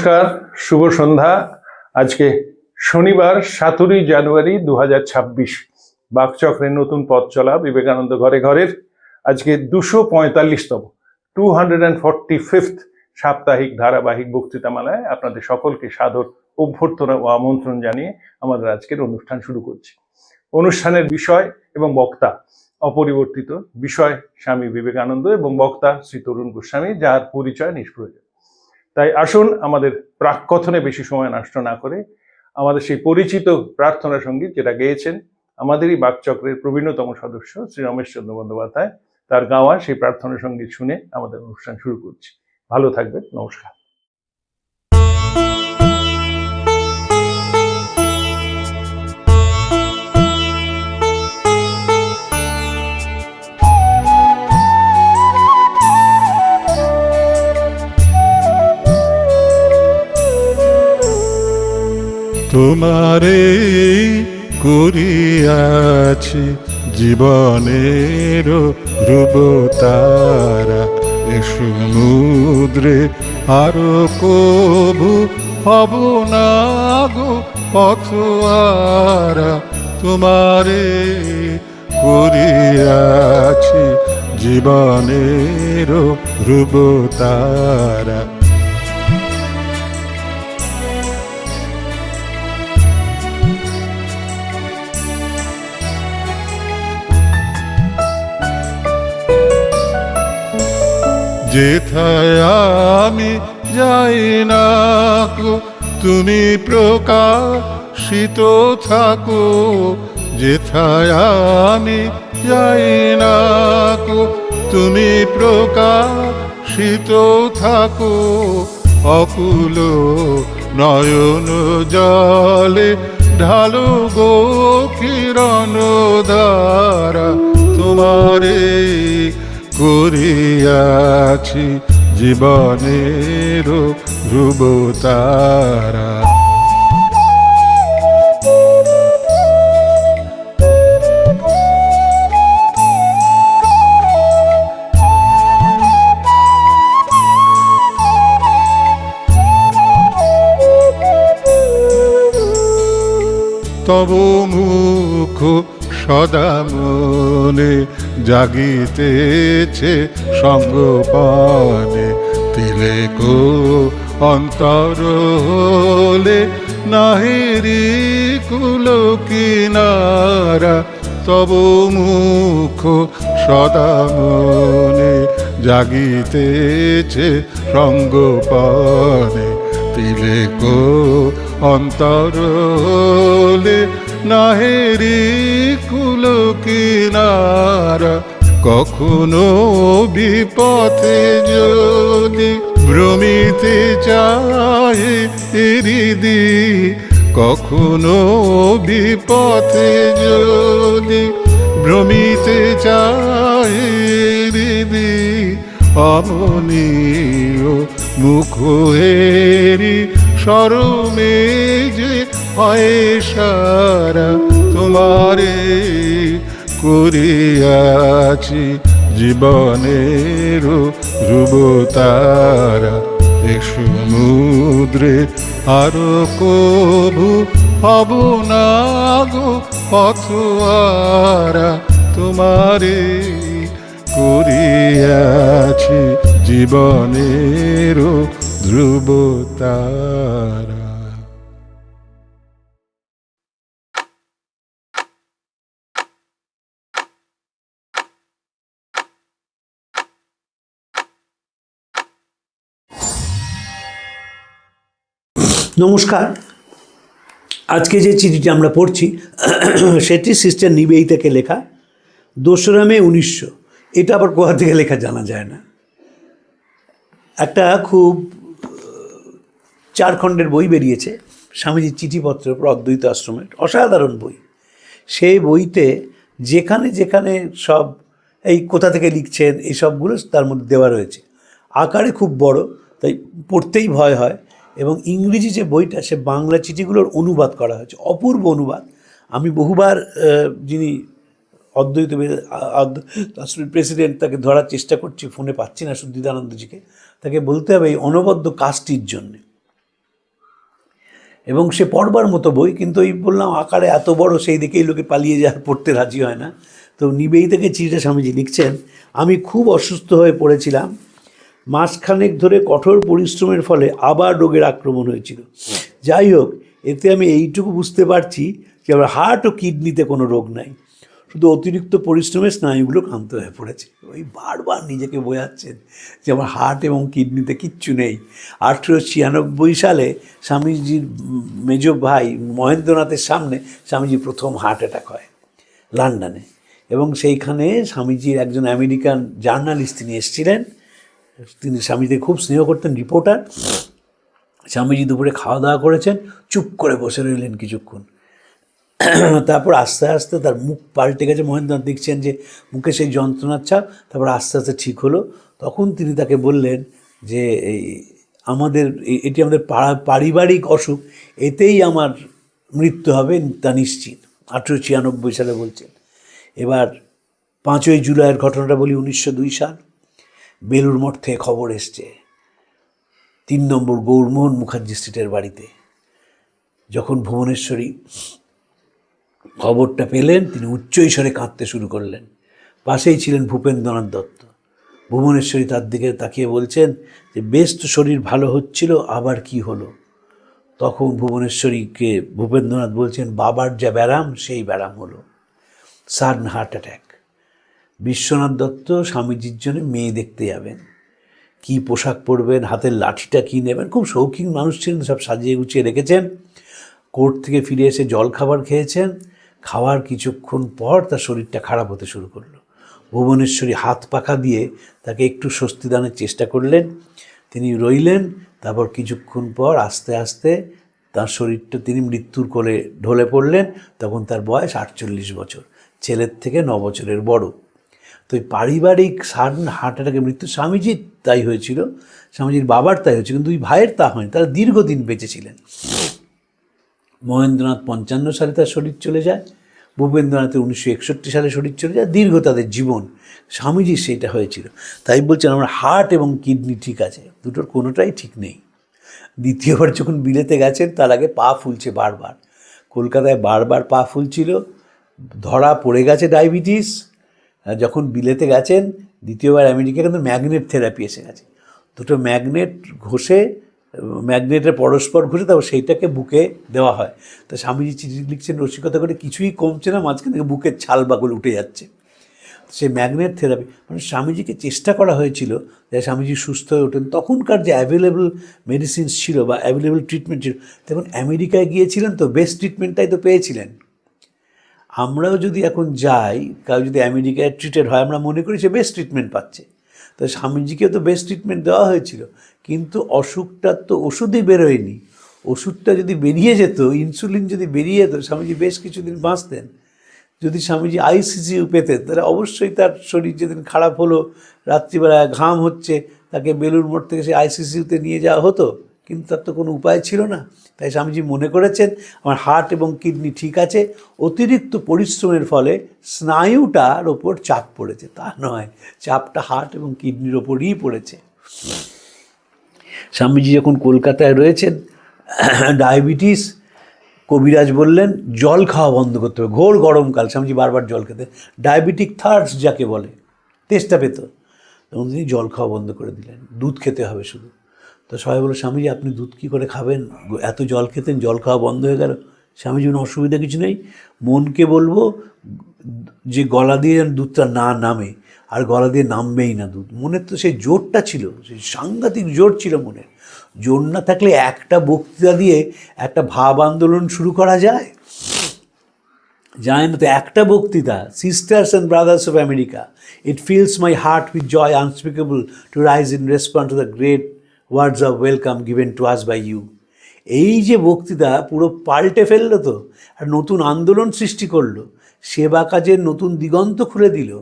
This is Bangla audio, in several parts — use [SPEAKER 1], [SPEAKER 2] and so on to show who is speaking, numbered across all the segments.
[SPEAKER 1] নমস্কার, শুভ সন্ধ্যা। আজকে শনিবার, সাতই জানুয়ারি দু হাজার ছাব্বিশ। বাকচক্রের নতুন পথ চলা বিবেকানন্দ ঘরে ঘরের। আজকে দুশো পঁয়তাল্লিশতম, two hundred and forty fifth সাপ্তাহিক ধারাবাহিক বক্তৃতামালায় আপনাদের সকলকে সাদর অভ্যর্থনা ও আমন্ত্রণ জানিয়ে আমাদের আজকের অনুষ্ঠান শুরু করছি। অনুষ্ঠানের বিষয় এবং বক্তা, অপরিবর্তিত বিষয় স্বামী বিবেকানন্দ এবং বক্তা শ্রী তরুণ গোস্বামী, যার পরিচয় নিষ্প্রয়োজন। তাই আসুন আমাদের প্রাককথনে বেশি সময় নষ্ট না করে আমাদের সেই পরিচিত প্রার্থনা সংগীত যেটা গেয়েছেন, আমাদেরই বাকচক্রের প্রবীণতম সদস্য শ্রী রমেশচন্দ্র বন্দ্যোপাধ্যায়, তার গাওয়া সেই প্রার্থনা সংগীত শুনে আমাদের অনুষ্ঠান শুরু করছি। ভালো থাকবেন, নমস্কার।
[SPEAKER 2] তোমারে করিয়াছি জীবনের রূপতারা এ সমুদ্রে আরও কবু হব না গো পথুয়ারা তোমারে করিয়াছি জীবনের রূপতারা যেথায় আমি যাই না তুমি প্রকাশিত থাকো। যেথায় আমি যাই না তুমি প্রকাশিত থাকো। অকুল নয়ন জলে ঢালো গো কিরণ দ্বারা তোমারে করিয়াছি জীবনের ধ্রুবতারা তব মুখ সদা মনে জাগিতেছে সঙ্গপানে। তিলে কো অন্তর হলে নাহিরি কুল কিনারা, তব মুখ সদা মনে জাগিতেছে সঙ্গপানে। তিলে কো অন্তর হলে নাহেরি কুল কিনারা, কখনো বিপথে যদি ভ্রমিতে চায় হৃদি কখনো বিপথে যদি ভ্রমিতে চায় হৃদি অমনীয় মুখ হেরি সরমে যে সারা তোমারে করিয়াছি জীবনের এ সমুদ্রে আরও কবু হব না গো পথুয়ারা তোমারে করিয়াছি জীবনের ধ্রুবতারা।
[SPEAKER 3] নমস্কার। আজকে যে চিঠিটি আমরা পড়ছি, সেটি সিস্টার নিবেই থেকে লেখা দোসরা মে উনিশশো। এটা আবার কোথা থেকে লেখা জানা যায় না। একটা খুব চার খণ্ডের বই বেরিয়েছে, স্বামীজির চিঠিপত্রের উপর অদ্বৈত আশ্রমের, অসাধারণ বই। সেই বইতে যেখানে যেখানে সব এই কোথা থেকে লিখছেন, এই সবগুলো তার মধ্যে দেওয়া রয়েছে। আকারে খুব বড়, তাই পড়তেই ভয় হয়। এবং ইংরেজি যে বইটা, সে বাংলা চিঠিগুলোর অনুবাদ করা হয়েছে, অপূর্ব অনুবাদ। আমি বহুবার যিনি অদ্বৈত প্রেসিডেন্ট, তাকে ধরার চেষ্টা করছি, ফোনে পাচ্ছি না সুদ্দিদানন্দজিকে তাকে বলতে হবে এই অনবদ্য কাজটির জন্যে। এবং সে পড়বার মতো বই, কিন্তু ওই বললাম, আকারে এত বড়, সেই দিকেই লোকে পালিয়ে যায় পড়তে রাজি হয় না। তো নিবেই থেকে চিঠিটা স্বামীজি লিখছেন। আমি খুব অসুস্থ হয়ে পড়েছিলাম। মাসখানেক ধরে কঠোর পরিশ্রমের ফলে আবার রোগের আক্রমণ হয়েছিল। যাই হোক, এতে আমি এইটুকু বুঝতে পারছি যে আমার হার্ট ও কিডনিতে কোনো রোগ নাই। শুধু অতিরিক্ত পরিশ্রমে স্নায়ুগুলো ক্লান্ত হয়ে পড়েছে। ওই বারবার নিজেকে বোঝাচ্ছেন যে আমার হার্ট এবং কিডনিতে কিচ্ছু নেই। আঠেরোশো ছিয়ানব্বই সালে স্বামীজির মেজ ভাই মহেন্দ্রনাথের সামনে স্বামীজি প্রথম হার্ট অ্যাটাক হয় লন্ডনে। এবং সেইখানে স্বামীজির একজন আমেরিকান জার্নালিস্ট তিনি এসেছিলেন। তিনি স্বামীজিকে খুব স্নেহ করতেন, রিপোর্টার। স্বামীজি দুপুরে খাওয়া দাওয়া করেছেন, চুপ করে বসে রইলেন কিছুক্ষণ। তারপর আস্তে আস্তে তার মুখ পাল্টে গেছে। মহেন্দ্রনাথ দেখছেন যে মুখে সেই যন্ত্রণার ছাপ, তারপর আস্তে আস্তে ঠিক হলো। তখন তিনি তাকে বললেন যে, এই আমাদের এটি আমাদের পাড়া- পারিবারিক অসুখ। এতেই আমার মৃত্যু হবে তা নিশ্চিত। আঠেরোশো ছিয়ানব্বই সালে বলছেন। এবার পাঁচই জুলাইয়ের ঘটনাটা বলি, উনিশশো দুই সাল। বেলুর মঠ থেকে খবর এসছে। তিন নম্বর গৌরমোহন মুখার্জি স্ট্রিটের বাড়িতে। যখন ভুবনেশ্বরী খবরটা পেলেন, তিনি উচ্চৈস্বরে কাঁদতে শুরু করলেন। পাশেই ছিলেন ভূপেন্দ্রনাথ দত্ত। ভুবনেশ্বরী তার দিকে তাকিয়ে বলছেন যে, বেশ তো শরীর ভালো হচ্ছিল, আবার কি হলো? তখন ভুবনেশ্বরীকে ভূপেন্দ্রনাথ বলছেন, বাবার যা ব্যারাম, সেই ব্যারাম হলো। Sudden heart attack. Vishwanath Datta স্বামীজির জন্য মেয়ে দেখতে যাবেন। কি পোশাক পরবেন, হাতের লাঠিটা কী নেবেন? খুব শৌখিন মানুষ ছিলেন, সব সাজিয়ে গুছিয়ে রেখেছেন। কোর্ট থেকে ফিরে এসে জল খাবার খেয়েছেন। খাওয়ার কিছুক্ষণ পর তার শরীরটা খারাপ হতে শুরু করল। ভুবনেশ্বরী হাত পাখা দিয়ে তাকে একটু স্বস্তি দানের চেষ্টা করলেন। তিনি রইলেন, তারপর কিছুক্ষণ পর আস্তে আস্তে তার শরীরটা তিনি মৃত্যুর কোলে ঢলে পড়লেন। তখন তার বয়স আটচল্লিশ বছর। ছেলের থেকে ন বছরের বড়। তো এই পারিবারিক সাডেন হার্ট অ্যাটাকে মৃত্যু স্বামীজির তাই হয়েছিল, স্বামীজির বাবার তাই হয়েছিল, কিন্তু দুই ভাইয়ের তা হয়নি, তারা দীর্ঘদিন বেঁচেছিলেন মহেন্দ্রনাথ পঞ্চান্ন সালে তার শরীর চলে যায়, ভূপেন্দ্রনাথের উনিশশো একষট্টি সালে শরীর চলে যায়, দীর্ঘ তাদের জীবন স্বামীজির সেটা হয়েছিল। তাই বলছেন, আমার হার্ট এবং কিডনি ঠিক আছে, দুটোর কোনোটাই ঠিক নেই। দ্বিতীয়বার যখন বিলেতে গেছেন, তার আগে পা ফুলছে বারবার। কলকাতায় বারবার পা ফুলছিল, ধরা পড়ে গেছে ডায়াবেটিস যখন বিলেতে গেছেন, দ্বিতীয়বার আমেরিকা কিন্তু ম্যাগনেট থেরাপি এসে গেছে। দুটো ম্যাগনেট ঘষে, ম্যাগনেটের পরস্পর ঘষে তারপর সেইটাকে বুকে দেওয়া হয়। তো স্বামীজি চিঠি লিখছেন, রসিকতা করে কিছুই কমছে না, মাঝখান থেকে বুকের ছাল বাগুল উঠে যাচ্ছে। সে ম্যাগনেট থেরাপি মানে স্বামীজিকে চেষ্টা করা হয়েছিল যে স্বামীজি সুস্থ হয়ে ওঠেন। তখনকার যে অ্যাভেলেবল মেডিসিনস ছিল বা অ্যাভেলেবল ট্রিটমেন্ট ছিল তখন আমেরিকায় গিয়েছিলেন তো বেস্ট ট্রিটমেন্টটাই তো পেয়েছিলেন। আমরাও যদি এখন যাই, কাউ যদি আমেরিকায় ট্রিটেড হয়, আমরা মনে করি সে বেস্ট ট্রিটমেন্ট পাচ্ছে। তো স্বামীজিকেও তো বেস্ট ট্রিটমেন্ট দেওয়া হয়েছিল। কিন্তু অসুখটার তো ওষুধই বেরোয়নি। ওষুধটা যদি বেরিয়ে যেত ইনসুলিন যদি বেরিয়ে যেত, স্বামীজি বেশ কিছুদিন বাঁচতেন। যদি স্বামীজি আইসিসিউ পেতেন, তাহলে অবশ্যই তার শরীর যেদিন খারাপ হলো, রাত্রিবেলায় ঘাম হচ্ছে, তাকে বেলুর মোড় থেকে সে আইসিসিউতে নিয়ে যাওয়া হতো। কিন্তু তার তো কোনো উপায় ছিল না। তাই স্বামীজি মনে করেছেন, আমার হার্ট এবং কিডনি ঠিক আছে, অতিরিক্ত পরিশ্রমের ফলে স্নায়ুটার ওপর চাপ পড়েছে। তা নয়, চাপটা হার্ট এবং কিডনির ওপরই পড়েছে। স্বামীজি যখন কলকাতায় রয়েছেন, ডায়াবেটিস, কবিরাজ বললেন, জল খাওয়া বন্ধ করতে হবে। ঘোর গরমকাল স্বামীজি বারবার জল খেতে ডায়াবেটিক থার্ডস যাকে বলে, তেষ্টা পেত। তখন তিনি জল খাওয়া বন্ধ করে দিলেন। দুধ খেতে হবে শুধু। তো সবাই বলো স্বামীজি, আপনি দুধ কী করে খাবেন? এত জল খেতেন, জল খাওয়া বন্ধ হয়ে গেল। স্বামীজি কোনো অসুবিধা কিছু নেই। মনকে বলব, যে গলা দিয়ে যেন দুধটা না নামে, আর গলা দিয়ে নামবেই না দুধ। মনের তো সেই জোরটা ছিল, সেই সাংঘাতিক জোর ছিল মনের। জোর না থাকলে একটা বক্তৃতা দিয়ে একটা ভাব আন্দোলন শুরু করা যায়? যায় না তো একটা বক্তৃতা sisters and brothers of America it fills my heart with joy unspeakable to rise in response to the great words of welcome given to us by you এই যে বক্তৃতা পুরো পাল্টে ফেলল তো, আর নতুন আন্দোলন সৃষ্টি করল, সেবা কাজের নতুন দিগন্ত খুলে দিল,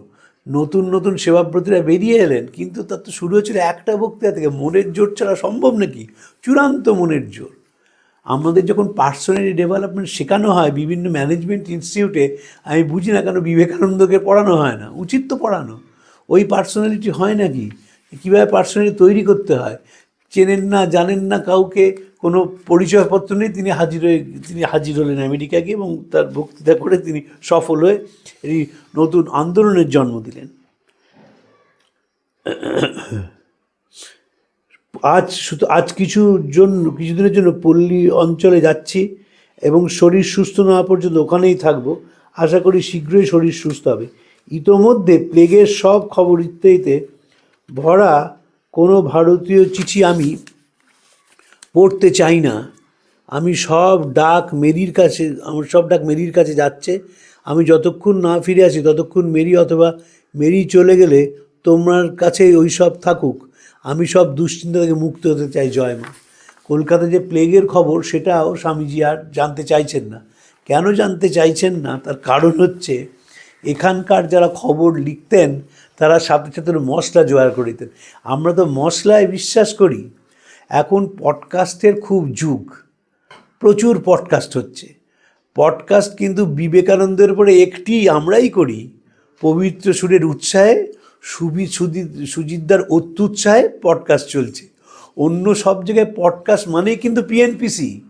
[SPEAKER 3] নতুন নতুন সেবাব্রতীরা বেরিয়ে এলেন, কিন্তু তার তো শুরু হয়েছিল একটা বক্তৃতা থেকে, মনের জোর ছাড়া সম্ভব নাকি? চূড়ান্ত মনের জোর। আমাদের যখন পার্সোনালি ডেভেলপমেন্ট শেখানো হয়, বিভিন্ন ম্যানেজমেন্ট ইনস্টিটিউটে, আমি বুঝি না কেন বিবেকানন্দকে পড়ানো হয় না, উচিত তো পড়ানো। ওই পার্সোনালিটি হয় নাকি? কীভাবে পার্সোনালিটি তৈরি করতে হয়? চেনেন না, জানেন না কাউকে, কোনো পরিচয়পত্র নেই, তিনি হাজির হয়ে, তিনি হাজির হলেন আমেরিকা গিয়ে এবং তার বক্তৃতা করে তিনি সফল হয়ে এই নতুন আন্দোলনের জন্ম দিলেন। আজ শুধু, আজ কিছু জন্য কিছুদিনের জন্য পল্লী অঞ্চলে যাচ্ছি এবং শরীর সুস্থ না পর্যন্ত ওখানেই থাকব। আশা করি শীঘ্রই শরীর সুস্থ হবে। ইতোমধ্যে প্লেগের সব খবর ইত্যাদিতে ভরা কোনো ভারতীয় চিঠি আমি পড়তে চাই না। আমি সব ডাক মেরির কাছে, আমার সব ডাক মেরির কাছে যাচ্ছে। আমি যতক্ষণ না ফিরে আসি, ততক্ষণ মেরি অথবা মেরি চলে গেলে তোমার কাছে ওই সব থাকুক। আমি সব দুশ্চিন্তা থেকে মুক্ত হতে চাই, জয় মা। কলকাতা যে প্লেগের খবর, সেটাও স্বামীজি আর জানতে চাইছেন না। কেন জানতে চাইছেন না? তার কারণ হচ্ছে, এখানকার যারা খবর লিখতেন তারা সাথে সাথে মশলা জোগাড় করে দিতেন। আমরা তো মশলায় বিশ্বাস করি, এখন পডকাস্টের খুব যুগ, প্রচুর পডকাস্ট হচ্ছে। পডকাস্ট কিন্তু বিবেকানন্দের উপরে একটি আমরাই করি, পবিত্র সুরের উৎসাহে, সুবি সুদি, সুজিতদার অত্যুৎসাহে পডকাস্ট চলছে। অন্য সব জায়গায় পডকাস্ট মানেই কিন্তু পিএনপিসি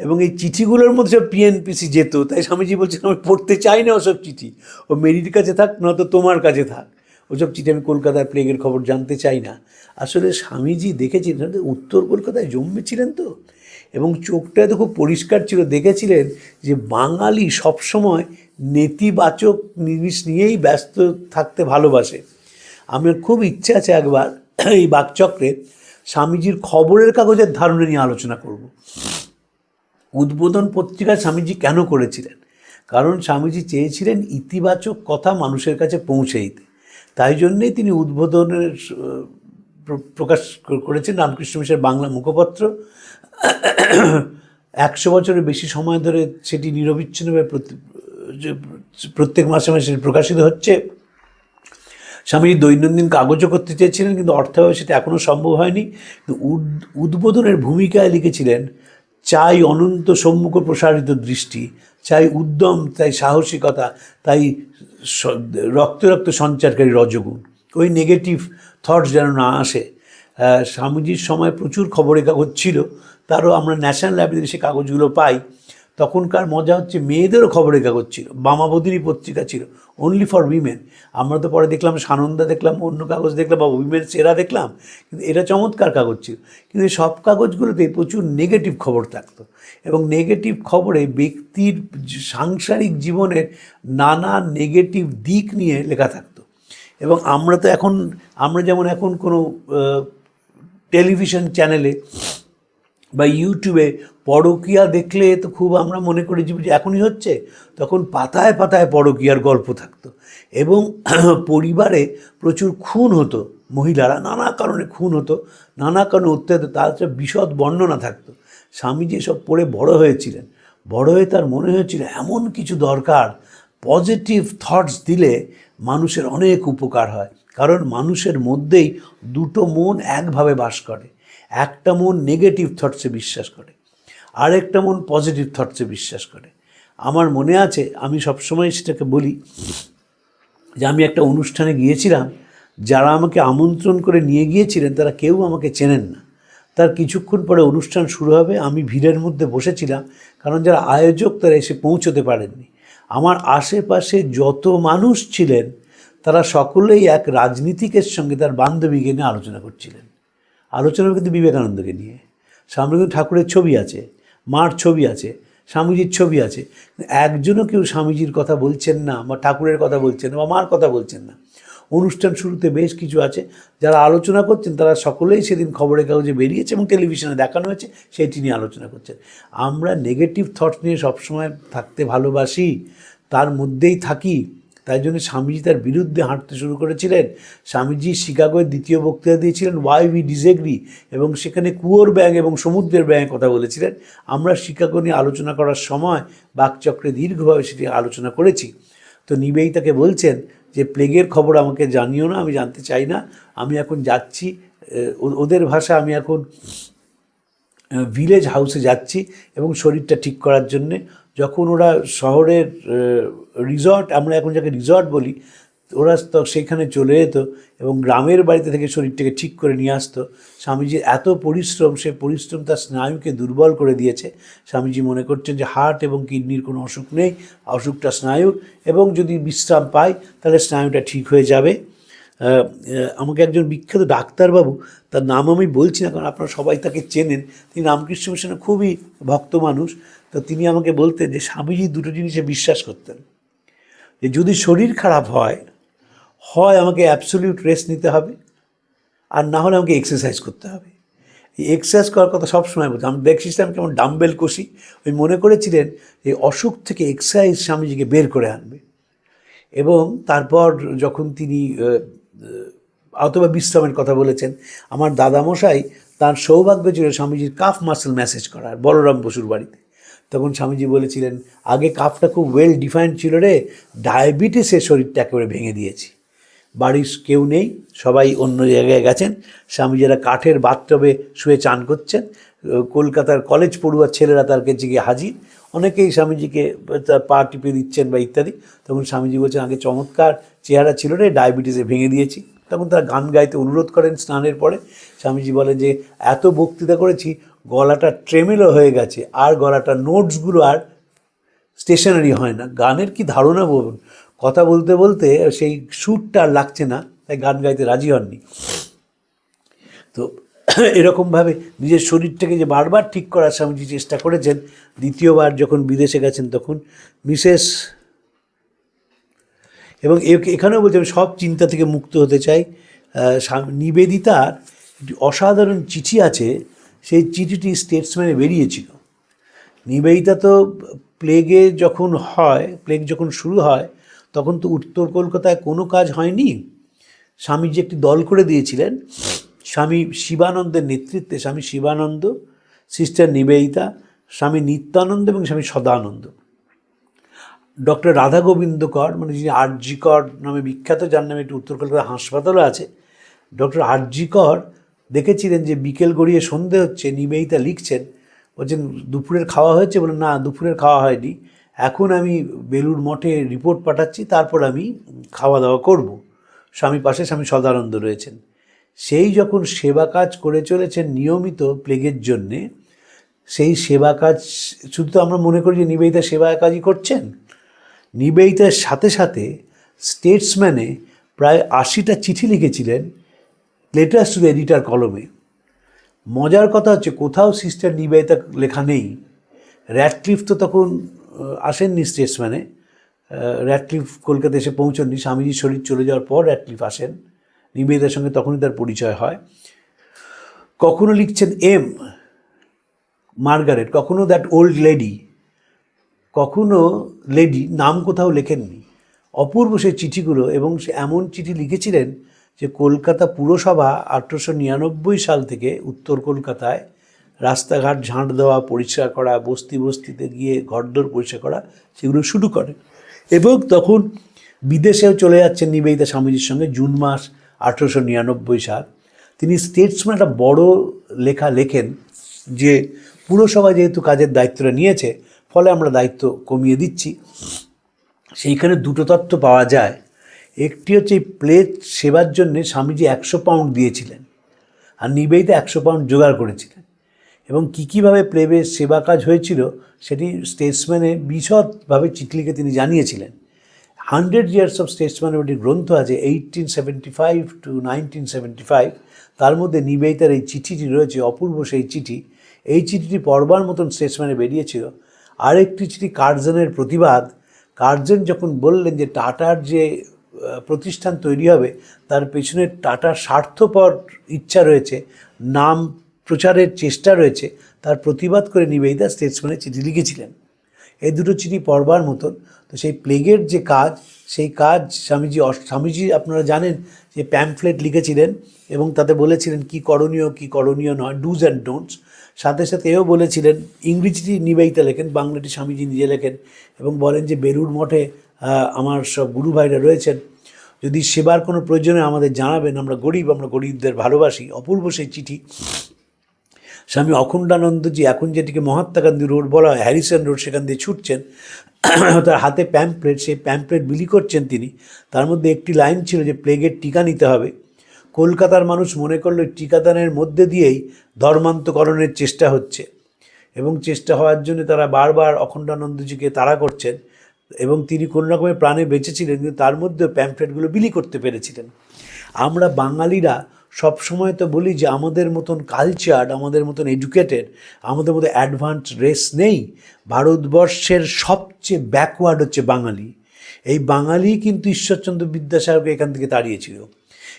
[SPEAKER 3] এবং এই চিঠিগুলোর মধ্যে সব পিএনপিসি যেত, তাই স্বামীজি বলছেন, আমি পড়তে চাই না ওসব চিঠি। ও মেরির কাছে থাক নয়তো তোমার কাছে থাক। ওসব চিঠি আমি কলকাতার প্লেগের খবর জানতে চাই না। আসলে স্বামীজি দেখেছিলেন উত্তর কলকাতায় জন্মেছিলেন তো? এবং চোখটা তো খুব পরিষ্কার ছিল, দেখেছিলেন যে বাঙালি সবসময় নেতিবাচক জিনিস নিয়েই ব্যস্ত থাকতে ভালোবাসে। আমার খুব ইচ্ছা আছে একবার এই বাকচক্রে স্বামীজির খবরের কাগজের ধারণা নিয়ে আলোচনা করব। উদ্বোধন পত্রিকা স্বামীজি কেন করেছিলেন? কারণ স্বামীজি চেয়েছিলেন ইতিবাচক কথা মানুষের কাছে পৌঁছে দিতে। তাই জন্যেই তিনি উদ্বোধনের প্রকাশ করেছেন রামকৃষ্ণ মিশনের বাংলা মুখপত্র। একশো বছরের বেশি সময় ধরে সেটি নিরবিচ্ছিন্নভাবে প্রত্যেক মাসে মাসে প্রকাশিত হচ্ছে। স্বামীজি দৈনন্দিন কাগজও করতে চেয়েছিলেন, কিন্তু অর্থাভাবে সেটা এখনও সম্ভব হয়নি। উদ্বোধনের ভূমিকায় লিখেছিলেন চাই অনন্ত সম্মুখ প্রসারিত দৃষ্টি, চাই উদ্যম তাই সাহসিকতা, তাই রক্ত রক্ত সঞ্চারকারী রজগুণ। ওই নেগেটিভ থটস যেন না আসে। স্বামীজির সময় প্রচুর খবরের কাগজ ছিল, তারও আমরা ন্যাশনাল লাইব্রেরিতে সে কাগজগুলো পাই। তখনকার মজা হচ্ছে মেয়েদেরও খবরের কাগজ ছিল বামাবদিনী পত্রিকা ছিল অনলি ফর উইমেন আমরা তো পরে দেখলাম সানন্দা দেখলাম, অন্য কাগজ দেখলাম, বা উইমেন সেরা দেখলাম, কিন্তু এটা চমৎকার কাগজ ছিল। কিন্তু এই সব কাগজগুলোতে প্রচুর নেগেটিভ খবর থাকতো। এবং নেগেটিভ খবরে ব্যক্তির সাংসারিক জীবনের নানা নেগেটিভ দিক নিয়ে লেখা থাকতো। এবং আমরা তো এখন, আমরা যেমন এখন কোনো টেলিভিশন চ্যানেলে বা ইউটিউবে পরকীয়া দেখলে তো খুব আমরা মনে করি যে এখনই হচ্ছে, তখন পাতায় পাতায় পরকীয়ার গল্প থাকতো। এবং পরিবারে প্রচুর খুন হতো, মহিলারা নানা কারণে খুন হতো, নানা কারণে অত্যাচার, তার বিশদ বর্ণনা থাকতো। স্বামীজি এসব পড়ে বড় হয়েছিলেন, বড় হয়ে তার মনে হয়েছিল এমন কিছু দরকার পজিটিভ থটস দিলে মানুষের অনেক উপকার হয়। কারণ মানুষের মধ্যেই দুটো মন একভাবে বাস করে। একটা মন নেগেটিভ থটসে বিশ্বাস করে, আরেকটা মন পজিটিভ থটসে বিশ্বাস করে। আমার মনে আছে, আমি সবসময় সেটাকে বলি যে আমি একটা অনুষ্ঠানে গিয়েছিলাম, যারা আমাকে আমন্ত্রণ করে নিয়ে গিয়েছিলেন, তারা কেউ আমাকে চেনেন না। তার কিছুক্ষণ পরে অনুষ্ঠান শুরু হবে, আমি ভিড়ের মধ্যে বসেছিলাম, কারণ যারা আয়োজক তারা এসে পৌঁছতে পারেননি। আমার আশেপাশে যত মানুষ ছিলেন, তারা সকলেই এক রাজনীতিকের সঙ্গে তার বান্ধবীকে নিয়ে আলোচনা করছিলেন। আলোচনা কিন্তু বিবেকানন্দকে নিয়ে। সামনে কিন্তু ঠাকুরের ছবি আছে, মার ছবি আছে, স্বামীজির ছবি আছে। একজনও কেউ স্বামীজির কথা বলছেন না বা ঠাকুরের কথা বলছেন বা মার কথা বলছেন না। অনুষ্ঠান শুরুতে বেশ কিছু আছে, যারা আলোচনা করছেন তারা সকলেই সেদিন খবরের কাগজে বেরিয়েছে এবং টেলিভিশনে দেখানো হয়েছে, সেটি নিয়ে আলোচনা করছেন। আমরা নেগেটিভ থটস নিয়ে সবসময় থাকতে ভালোবাসি, তার মধ্যেই থাকি। তাই জন্য স্বামীজি তার বিরুদ্ধে হাঁটতে শুরু করেছিলেন। স্বামীজি শিকাগোয় দ্বিতীয় বক্তৃতা দিয়েছিলেন ওয়াই উই ডিসএগ্রি এবং সেখানে কুয়োর ব্যাঙ এবং সমুদ্রের ব্যাঙের কথা বলেছিলেন। আমরা শিকাগো নিয়ে আলোচনা করার সময় বাকচক্রে দীর্ঘভাবে সেটি আলোচনা করেছি। তো নিবেদিতাকে বলছেন যে, প্লেগের খবর আমাকে জানিও না, আমি জানতে চাই না। আমি এখন যাচ্ছি ওদের ভাষা আমি এখন ভিলেজ হাউসে যাচ্ছি এবং শরীরটা ঠিক করার জন্যে যখন ওরা শহরের রিসর্ট আমরা এখন যাকে রিসর্ট বলি, ওরা তো সেখানে চলে যেত এবং গ্রামের বাড়িতে থেকে শরীরটাকে ঠিক করে নিয়ে আসতো। স্বামীজির এত পরিশ্রম, সে পরিশ্রম তার স্নায়ুকে দুর্বল করে দিয়েছে। স্বামীজি মনে করছেন যে হার্ট এবং কিডনির কোনো অসুখ নেই, অসুখটা স্নায়ু এবং যদি বিশ্রাম পায়, তাহলে স্নায়ুটা ঠিক হয়ে যাবে। আমাকে একজন বিখ্যাত ডাক্তারবাবু, তার নাম আমি বলছি না, কারণ আপনারা সবাই তাকে চেনেন। তিনি রামকৃষ্ণ মিশনে খুবই ভক্ত মানুষ। তো তিনি আমাকে বলতেন যে, স্বামীজি দুটো জিনিসে বিশ্বাস করতেন। যে, যদি শরীর খারাপ হয় হয় আমাকে অ্যাবসলিউট রেস্ট নিতে হবে, আর না হলে আমাকে এক্সারসাইজ করতে হবে। এই এক্সারসাইজ করার কথা সবসময় বলছি। আমি দেখছিলাম কেমন ডাম্বেল কষি। ওই মনে করেছিলেন যে, অসুখ থেকে এক্সারসাইজ স্বামীজিকে বের করে আনবে। এবং তারপর যখন তিনি অথবা বিশ্রামের কথা বলেছেন। আমার দাদামশাই তার সৌভাগ্য ছিল স্বামীজির কাফ মাসেল ম্যাসেজ করার বলরাম বসুর বাড়িতে। তখন স্বামীজি বলেছিলেন, আগে কাফটা খুব ওয়েল ডিফাইন্ড ছিল রে ডায়াবেটিসে শরীরটা একেবারে ভেঙে দিয়েছি। বাড়ির কেউ নেই, সবাই অন্য জায়গায় গেছেন। স্বামীজিরা কাঠের বাথটবে শুয়ে চান করছেন। কলকাতার কলেজ পড়ুয়ার ছেলেরা তার কাছে গিয়ে হাজির। অনেকেই স্বামীজিকে তার পা টিপে দিচ্ছেন বা ইত্যাদি। তখন স্বামীজি বলছেন, আগে চমৎকার চেহারা ছিল রে, ডায়াবেটিসে ভেঙে দিয়েছি। তখন তারা গান গাইতে অনুরোধ করেন স্নানের পরে। স্বামীজি বলেন যে, এত বক্তৃতা করেছি, গলাটা ট্রেমেলো হয়ে গেছে, আর গলাটা নোটসগুলো আর স্টেশনারি হয় না। গানের কি ধারণা বলুন? কথা বলতে বলতে সেই সুরটা আর লাগছে না, তাই গান গাইতে রাজি হননি। তো এরকমভাবে নিজের শরীরটাকে যে বারবার ঠিক করার স্বামীজি চেষ্টা করেছেন, দ্বিতীয়বার যখন বিদেশে গেছেন তখন মিসেস এবং এখানেও বলছি আমি সব চিন্তা থেকে মুক্ত হতে চাই। নিবেদিতার একটি অসাধারণ চিঠি আছে, সেই চিঠিটি স্টেটসম্যানে বেরিয়েছিল। নিবেদিতা তো প্লেগে যখন হয়, প্লেগ যখন শুরু হয়, তখন তো উত্তর কলকাতায় কোনো কাজ হয়নি। স্বামীজি একটি দল করে দিয়েছিলেন। স্বামী শিবানন্দের নেতৃত্বে, স্বামী শিবানন্দ, সিস্টার নিবেদিতা, স্বামী নিত্যানন্দ এবং স্বামী সদানন্দ। ডক্টর রাধা গোবিন্দ কর মানে যিনি আরজি কর নামে বিখ্যাত, যার নামে একটি উত্তর কলকাতা হাসপাতালও আছে, ডক্টর আরজি কর দেখেছিলেন যে বিকেল গড়িয়ে সন্ধে হচ্ছে, নিবেদিতা লিখছেন, বলছেন, দুপুরের খাওয়া হয়েছে? বলে না, দুপুরের খাওয়া হয়নি। এখন আমি বেলুর মঠে রিপোর্ট পাঠাচ্ছি, তারপর আমি খাওয়া দাওয়া করব। স্বামী পাশে স্বামী সদানন্দ রয়েছেন। সেই যখন সেবা কাজ করে চলেছেন নিয়মিত প্লেগের জন্যে, সেই সেবা কাজ, শুধু তো আমরা মনে করি যে নিবেদিতা সেবা কাজই করছেন, নিবেদিতার সাথে সাথে স্টেটসম্যানে প্রায় আশিটা চিঠি লিখেছিলেন লেটার্স টু এডিটার কলমে মজার কথা হচ্ছে কোথাও সিস্টার নিবেদিতা লেখা নেই। র্যাটক্লিফ তো তখন আসেননি স্টেটসম্যানে র্যাটক্লিফ কলকাতা এসে পৌঁছননি, স্বামীজির শরীর চলে যাওয়ার পর র্যাটক্লিফ আসেন। নিবেদিতার সঙ্গে তখনই তার পরিচয় হয়। কখনো লিখছেন এম, মার্গারেট, কখনো দ্যাট ওল্ড লেডি কখনো লেডি নাম কোথাও লেখেননি। অপূর্ব সেই চিঠিগুলো এবং সে এমন চিঠি লিখেছিলেন যে কলকাতা পুরসভা আঠেরোশো নিরানব্বই সাল থেকে উত্তর কলকাতায় রাস্তাঘাট ঝাঁট দেওয়া, পরিষ্কার করা, বস্তি বস্তিতে গিয়ে ঘরদোর পরিষ্কার করা, সেগুলো শুরু করে এবং তখন বিদেশেও চলে যাচ্ছেন নিবেদিতা স্বামীজির সঙ্গে জুন মাস আঠেরোশো নিরানব্বই সাল, তিনি স্টেটসম্যান একটা বড় লেখা লেখেন যে পুরসভা যেহেতু কাজের দায়িত্বটা নিয়েছে, ফলে আমরা দায়িত্ব কমিয়ে দিচ্ছি। সেইখানে দুটো তত্ত্ব পাওয়া যায়। একটি হচ্ছে এই প্লেট সেবার জন্যে স্বামীজি একশো পাউন্ড দিয়েছিলেন, আর নিবেদিতা একশো পাউন্ড জোগাড় করেছিলেন। এবং কী কীভাবে প্লেবের সেবা কাজ হয়েছিল, সেটি স্টেটসম্যানে বিশদভাবে চিঠি লিখে তিনি জানিয়েছিলেন। হান্ড্রেড ইয়ার্স অফ স্টেটসম্যান একটি গ্রন্থ আছে eighteen seventy five to nineteen seventy five তার মধ্যে নিবেদিতার এই চিঠিটি রয়েছে অপূর্ব সেই চিঠি এই চিঠিটি পড়বার মতন স্টেটসম্যানে বেরিয়েছিল আরেকটি চিঠি কার্জনের প্রতিবাদ কার্জন যখন বললেন যে টাটার যে প্রতিষ্ঠান তৈরি হবে তার পেছনে টাটার স্বার্থপর ইচ্ছা রয়েছে নাম প্রচারের চেষ্টা রয়েছে তার প্রতিবাদ করে নিবেদিতা স্টেটসম্যানে চিঠি লিখেছিলেন এই দুটো চিঠি পড়বার মতন তো সেই প্লেগের যে কাজ, সেই কাজ স্বামীজি স্বামীজি আপনারা জানেন যে প্যাম্পলেট লিখেছিলেন এবং তাতে বলেছিলেন কি করণীয় কি করণীয় নয় ডুজ অ্যান্ড ডোন্টস সাথে সাথে এও বলেছিলেন, ইংরেজিটি নিবেদিতা লেখেন, বাংলাটি স্বামীজি নিজে লেখেন এবং বলেন যে বেলুর মঠে আমার সব গুরু ভাইরা রয়েছেন। যদি সেবার কোনো প্রয়োজনে আমাদের জানাবেন, আমরা গরিব, আমরা গরিবদের ভালোবাসি, অপূর্ব সেই চিঠি। স্বামী অখণ্ডানন্দজি এখন যেটিকে মহাত্মা গান্ধী রোড বলা হয়, হ্যারিসন রোড, সেখান দিয়ে ছুটছেন। তার হাতে প্যাম্পলেট সেই প্যাম্পলেট বিলি করছেন তিনি। তার মধ্যে একটি লাইন ছিল যে প্লেগের টিকা নিতে হবে। কলকাতার মানুষ মনে করল, টিকাদানের মধ্যে দিয়েই ধর্মান্তকরণের চেষ্টা হচ্ছে। এবং চেষ্টা হওয়ার জন্য তারা বারবার অখণ্ডানন্দজিকে তাড়া করছেন এবং তিনি কোনো রকমের প্রাণে বেঁচেছিলেন, কিন্তু তার মধ্যেও প্যাম্পলেটগুলো বিলি করতে পেরেছিলেন। আমরা বাঙালিরা সবসময় তো বলি যে আমাদের মতন কালচার আমাদের মতন এডুকেটেড আমাদের মতো অ্যাডভান্স রেস নেই। ভারতবর্ষের সবচেয়ে ব্যাকওয়ার্ড হচ্ছে বাঙালি। এই বাঙালি কিন্তু ঈশ্বরচন্দ্র বিদ্যাসাগরকে এখান থেকে তাড়িয়েছিল।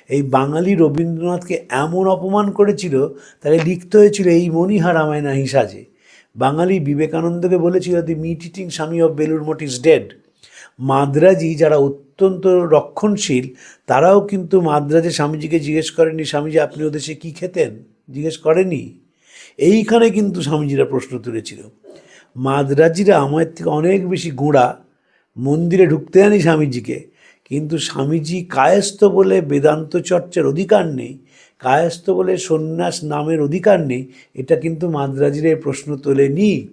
[SPEAKER 3] এই বাঙালি রবীন্দ্রনাথকে এমন অপমান করেছিল তাকে লিখতে হয়েছিল এই মণিহা রামায়ণা হিসাজে বাঙালি বিবেকানন্দকে বলেছিল the meat eating Swami of Belur Math is dead মাদ্রাজি যারা অত্যন্ত রক্ষণশীল, তারাও কিন্তু মাদ্রাজে স্বামীজিকে জিজ্ঞেস করেনি স্বামীজি, আপনি ও দেশে কী খেতেন? জিজ্ঞেস করেনি এইখানে কিন্তু স্বামীজিরা প্রশ্ন তুলেছিল। মাদ্রাজিরা আমার থেকে অনেক বেশি গোঁড়া, মন্দিরে ঢুকতে জানি স্বামীজিকে। কিন্তু স্বামীজি কায়স্থ বলে বেদান্ত চর্চার অধিকার নেই, কায়স্থ বলে সন্ন্যাস নামের অধিকার নেই, এটা কিন্তু মাদ্রাজিরা প্রশ্ন তোলেনি।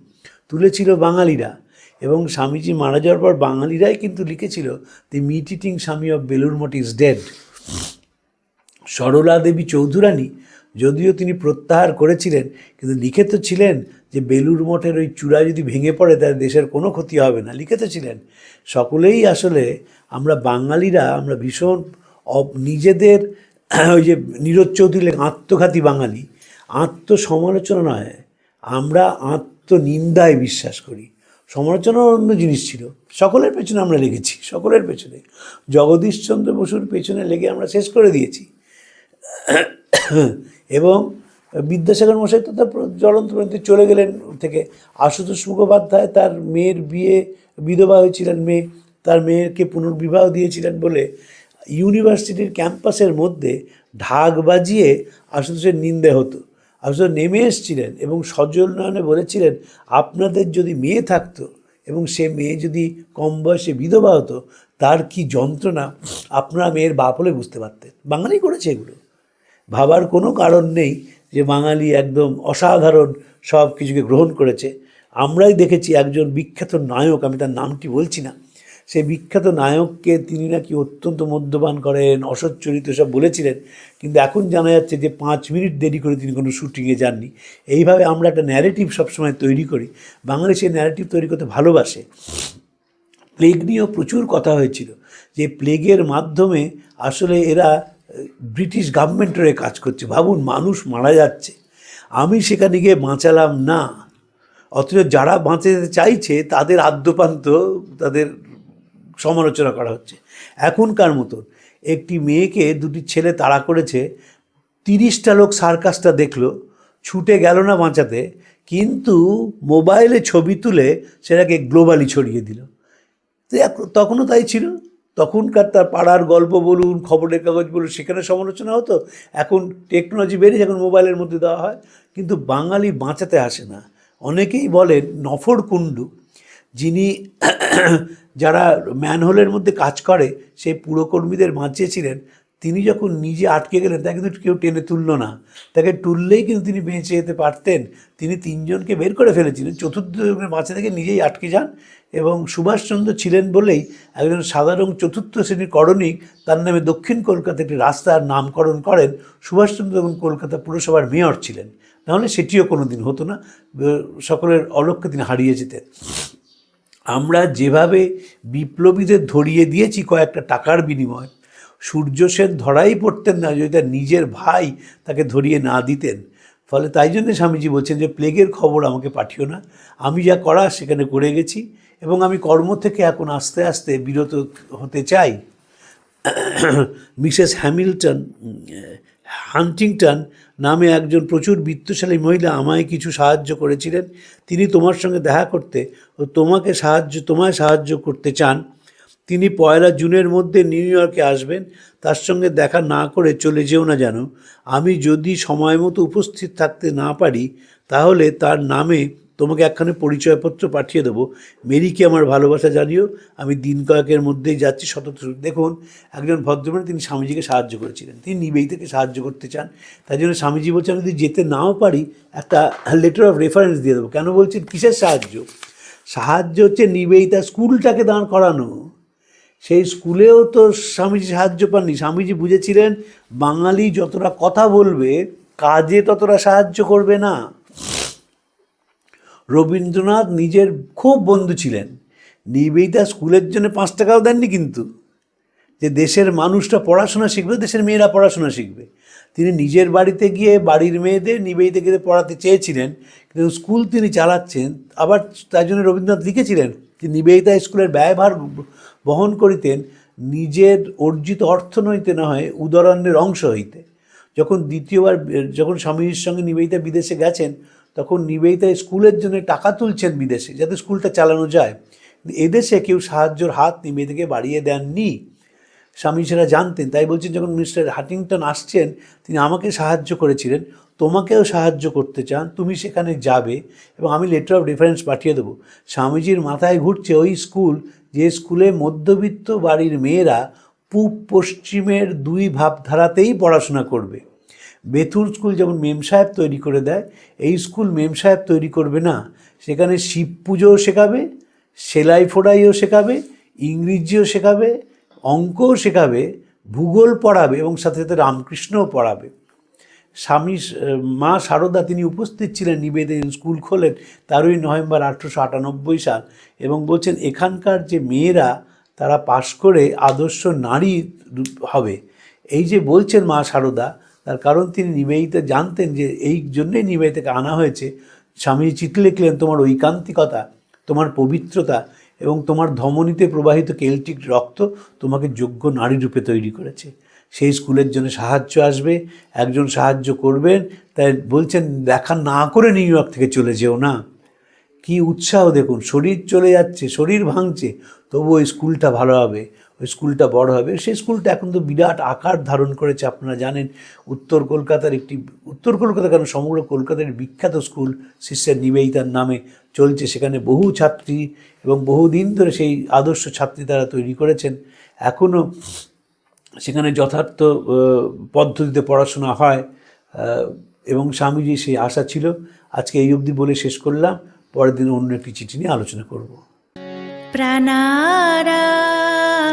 [SPEAKER 3] তুলেছিল বাঙালিরা। এবং স্বামীজি মারা যাওয়ার পর বাঙালিরাই কিন্তু লিখেছিল the meat eating Swami of Belur Math is dead Sarala Devi Chaudhurani যদিও তিনি প্রত্যাহার করেছিলেন, কিন্তু লিখে তো ছিলেন যে বেলুর মঠের ওই চূড়া যদি ভেঙে পড়ে, তাহলে দেশের কোনো ক্ষতি হবে না। লিখে তো ছিলেন। সকলেই আসলে আমরা বাঙালিরা, আমরা ভীষণ নিজেদের ওই যে নীরজ চৌধুরী আত্মঘাতী বাঙালি। আত্মসমালোচনা নয়, আমরা আত্মনিন্দায় বিশ্বাস করি। সমালোচনা অন্য জিনিস ছিল। সকলের পেছনে আমরা লেগেছি, সকলের পেছনে। জগদীশচন্দ্র বসুর পেছনে লেগে আমরা শেষ করে দিয়েছি। এবং বিদ্যাসাগর মশাই তো তার জ্বলন্ত চলে গেলেন থেকে। আশুতোষ মুখোপাধ্যায় তার মেয়ের বিয়ে, বিধবা হয়েছিলেন মেয়ে, তার মেয়েকে পুনর্বিবাহ দিয়েছিলেন বলে ইউনিভার্সিটির ক্যাম্পাসের মধ্যে ঢাক বাজিয়ে আশুতোষের নিন্দে হতো। আশুতোষ নেমে এসেছিলেন এবং সজল নয়নে বলেছিলেন, আপনাদের যদি মেয়ে থাকতো এবং সে মেয়ে যদি কম বয়সে বিধবা হতো, তার কি যন্ত্রণা? আপনারা মেয়ের বাপ হলে বুঝতে পারতেন। বাঙালি করেছে এগুলো। ভাবার কোনো কারণ নেই যে বাঙালি একদম অসাধারণ সব কিছুকে গ্রহণ করেছে। আমরাই দেখেছি একজন বিখ্যাত নায়ক, আমি তার নামটি বলছি না। সেই বিখ্যাত নায়ককে তিনি নাকি অত্যন্ত মদ্যপান করেন, অসচ্চরিত সব বলেছিলেন। কিন্তু এখন জানা যাচ্ছে যে পাঁচ মিনিট দেরি করে তিনি কোনো শুটিংয়ে যাননি। এইভাবে আমরা একটা ন্যারেটিভ সবসময় তৈরি করি। বাঙালি সেই ন্যারেটিভ তৈরি করতে ভালোবাসে। প্লেগ নিয়েও প্রচুর কথা হয়েছিল যে প্লেগের মাধ্যমে আসলে এরা ব্রিটিশ গভর্নমেন্টের কাজ করছে। ভাবুন, মানুষ মারা যাচ্ছে। আমি সেখানে গিয়ে বাঁচালাম না। অথচ যারা বাঁচাতে চাইছে, তাদের আদ্যপান্ত, তাদের সমালোচনা করা হচ্ছে। এখনকার মতন একটি মেয়েকে দুটি ছেলে তাড়া করেছে, তিরিশটা লোক সার্কাসটা দেখল, ছুটে গেল না বাঁচাতে, কিন্তু মোবাইলে ছবি তুলে সেটাকে গ্লোবালি ছড়িয়ে দিল। তখনও তাই ছিল। তখনকার তার পাড়ার গল্প বলুন, খবরের কাগজ বলুন, সেখানে সমালোচনা হতো। এখন টেকনোলজি বেড়েছে এখন মোবাইলের মধ্যে দেওয়া হয়। কিন্তু বাঙালি বাঁচাতে আসে না। অনেকেই বলেন নফর কুণ্ডু যিনি যারা ম্যানহোলের মধ্যে কাজ করে, সেই পুরকর্মীদের বাঁচিয়েছিলেন, তিনি যখন নিজে আটকে গেলেন, তাকে কিন্তু কেউ টেনে তুললো না। তাকে তুললেই কিন্তু তিনি বেঁচে যেতে পারতেন। তিনি তিনজনকে বের করে ফেলেছিলেন। চতুর্থ জনের বাঁচা থেকে নিজেই আটকে যান এবং সুভাষচন্দ্র ছিলেন বলেই একজন সাধারণ চতুর্থ শ্রেণির করণিক, তার নামে দক্ষিণ কলকাতা একটি রাস্তার নামকরণ করেন। সুভাষচন্দ্র তখন কলকাতা পুরসভার মেয়র ছিলেন নাহলে সেটিও কোনো দিন হতো না। সকলের অলক্ষ্যে তিনি হারিয়ে যেতেন। আমরা যেভাবে বিপ্লবীদের ধরিয়ে দিয়েছি কয়েকটা টাকার বিনিময়, সূর্য সেন ধরাই পড়তেন না যদি তার নিজের ভাই তাকে ধরিয়ে না দিতেন। ফলে তাই জন্য স্বামীজি বলছেন যে, প্লেগের খবর আমাকে পাঠিও না। আমি যা করা সেখানে করে গেছি এবং আমি কর্ম থেকে এখন আস্তে আস্তে বিরত হতে চাই। মিসেস হ্যামিল্টন হান্টিংটন নামে একজন প্রচুর বিত্তশালী মহিলা আমায় কিছু সাহায্য করেছিলেন। তিনি তোমার সঙ্গে দেখা করতে ও তোমাকে সাহায্য, তোমায় সাহায্য করতে চান। তিনি পয়লা জুনের মধ্যে নিউ ইয়র্কে আসবেন। তার সঙ্গে দেখা না করে চলে যেও না যেন। আমি যদি সময় মতো উপস্থিত থাকতে না পারি, তাহলে তার নামে তোমাকে একখানে পরিচয়পত্র পাঠিয়ে দেবো। মেরিকে আমার ভালোবাসা জানিও। আমি দিন কয়েকের মধ্যেই যাচ্ছি শতত দেখুন, একজন ভদ্রমান তিনি স্বামীজিকে সাহায্য করেছিলেন। তিনি নিবেই থেকে সাহায্য করতে চান। তাই জন্য স্বামীজি বলছেন, আমি যদি যেতে নাও পারি, একটা লেটার অফ রেফারেন্স দিয়ে দেবো। কেন বলছেন? কিসের সাহায্য? সাহায্য হচ্ছে নিবেদিতা স্কুলটাকে দাঁড় করানো। সেই স্কুলেও তো স্বামীজি সাহায্য পাননি। স্বামীজি বুঝেছিলেন, বাঙালি যতটা কথা বলবে, কাজে ততটা সাহায্য করবে না। রবীন্দ্রনাথ নিজের খুব বন্ধু ছিলেন। নিবেদিতা স্কুলের জন্য পাঁচ টাকাও দেননি কিন্তু। যে দেশের মানুষটা পড়াশোনা শিখবে, দেশের মেয়েরা পড়াশোনা শিখবে। তিনি নিজের বাড়িতে গিয়ে বাড়ির মেয়েদের নিবেদিতাকে পড়াতে চেয়েছিলেন, কিন্তু স্কুল তিনি চালাচ্ছেন। আবার তাই জন্য রবীন্দ্রনাথ লিখেছিলেন যে নিবেদিতা স্কুলের ব্যয়ভার বহন করিতেন, নিজের অর্জিত অর্থ নইতে না হয় উদরণ্যের অংশ হইতে। যখন দ্বিতীয়বার, যখন স্বামীর সঙ্গে নিবেদিতা বিদেশে গেছেন তখন নিবেদিতা স্কুলের জন্য টাকা তুলছেন বিদেশে, যাতে স্কুলটা চালানো যায়। এদেশে কেউ সাহায্যের হাত নিবেদিতাকে বাড়িয়ে দেননি। স্বামী সেটা জানতেন, তাই বলছেন, যখন মিস্টার হাটিংটন আসছেন, তিনি আমাকে সাহায্য করেছিলেন। তোমাকেও সাহায্য করতে চান, তুমি সেখানে যাবে এবং আমি লেটার অফ রেফারেন্স পাঠিয়ে দেবো। স্বামীজির মাথায় ঘুরছে ওই স্কুল, যে স্কুলে মধ্যবিত্ত বাড়ির মেয়েরা পূব পশ্চিমের দুই ভাবধারাতেই পড়াশোনা করবে। বেথুন স্কুল যেমন মেম সাহেব তৈরি করে দেয়, এই স্কুল মেম সাহেব তৈরি করবে না। সেখানে শিব পুজোও শেখাবে, সেলাই ফোড়াইও শেখাবে, ইংরেজিও শেখাবে, অঙ্কও শেখাবে, ভূগোল পড়াবে এবং সাথে সাথে রামকৃষ্ণও পড়াবে। স্বামী মা শারদা তিনি উপস্থিত ছিলেন নিবেদন স্কুল খোলেন তেরোই নভেম্বর আঠেরোশো আটানব্বই সাল এবং বলছেন, এখানকার যে মেয়েরা, তারা পাশ করে আদর্শ নারী হবে। এই যে বলছেন মা শারদা তার কারণ তিনি নিবেদিতা জানতেন যে এই জন্যই নিবেদিতাকে আনা হয়েছে। স্বামী চিঠি লিখলেন, তোমার ঐকান্তিকতা, তোমার পবিত্রতা এবং তোমার ধমনীতে প্রবাহিত কেল্টিক রক্ত তোমাকে যোগ্য নারী রূপে তৈরি করেছে। সেই স্কুলের জন্য সাহায্য আসবে, একজন সাহায্য করবেন, তাই বলছেন, দেখা না করে নিউ ইয়র্ক থেকে চলে যেও না। কি উৎসাহ দেখুন, শরীর চলে যাচ্ছে, শরীর ভাঙছে তবু ওই স্কুলটা ভালো হবে। ওই স্কুলটা বড় হবে। সেই স্কুলটা এখন তো বিরাট আকার ধারণ করেছে, আপনারা জানেন। উত্তর কলকাতার একটি, উত্তর কলকাতা কেন? সমগ্র কলকাতার বিখ্যাত স্কুল সিস্টার নিবেদিতার নামে চলছে। সেখানে বহু ছাত্রী এবং বহুদিন ধরে সেই আদর্শ ছাত্রী তারা তৈরি করেছেন। এখনও সেখানে যথার্থ পদ্ধতিতে পড়াশোনা হয় এবং স্বামীজি সেই আশা ছিল। আজকে এই অবধি বলে শেষ করলাম। পরের দিন অন্য একটি চিঠি নিয়ে আলোচনা করব।